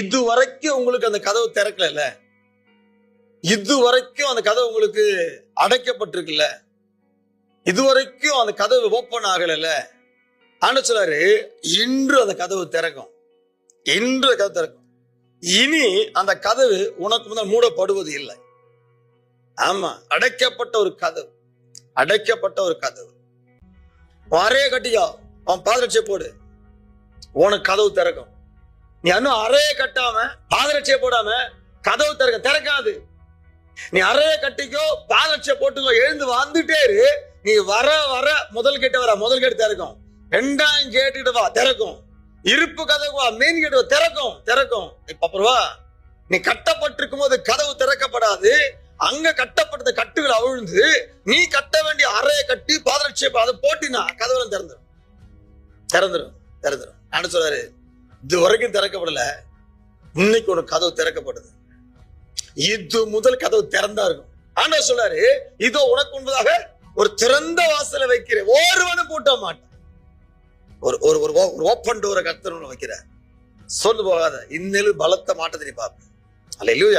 இது வரைக்கும் உங்களுக்கு அந்த கதவு திறக்கல இது வரைக்கும் அந்த கதவு உங்களுக்கு அடைக்கப்பட்டிருக்குல்ல? இது வரைக்கும் அந்த கதவு ஓப்பன் ஆகல ஆண்டு சொல்லாரு இன்று அந்த கதவு திறக்கும். இன்று கதவு திறக்கும். இனி அந்த கதவு உனக்கு முதல் மூடப்படுவது இல்லை. ஆமா அடைக்கப்பட்ட ஒரு கதவு. அடைக்கப்பட்ட ஒரு கதவு. அறைய கட்டியா அவன் பாதரட்சியை போடு. உனக்கு கதவு திறக்கும். நீ இன்னும் அறையை கட்டாம பாதரட்சியை போடாம கதவு திறக்க திறக்காது. நீ அறைய கட்டிக்கோ பாதரட்சியை போட்டுக்கோ எழுந்து வந்துட்டே இரு. நீ வர வர முதல் கேட்டு வர முதல் கேட்டு திறக்கும். ரெண்டாம் கேட்டுட்டு வா திறக்கும். இருப்பு கதவு வா மெயின் கேட்டு வா திறக்கும் திறக்கும். இப்ப நீ கட்டப்பட்டிருக்கும் போது கதவு திறக்கப்படாது. அங்க கட்டப்பட்ட கட்டுகள் அவிழ்ந்து நீ கட்ட வேண்டிய அறையை கட்டி பாதரட்சியை அதை போட்டினா கதவுல திறந்துடும் திறந்துடும் திறந்துடும் நான் சொல்றாரு இது வரைக்கும் திறக்கப்படல. இன்னைக்கு ஒரு கதவு திறக்கப்படுது. இது முதல் கதவு திறந்தா இருக்கும். ஆனா சொல்றாரு இதோ உனக்கு முன்பதாக ஒரு திறந்த வாசலை வைக்கிறேன். ஒருவனும் பூட்ட மாட்டான். ஒரு ஒரு ஒரு ஓப்பன் டோரை கத்தர் வைக்கிற சொல்லு போகாத இன்னிலும் பலத்த மாட்டத்தை நீ பார்ப்ப. அல்ல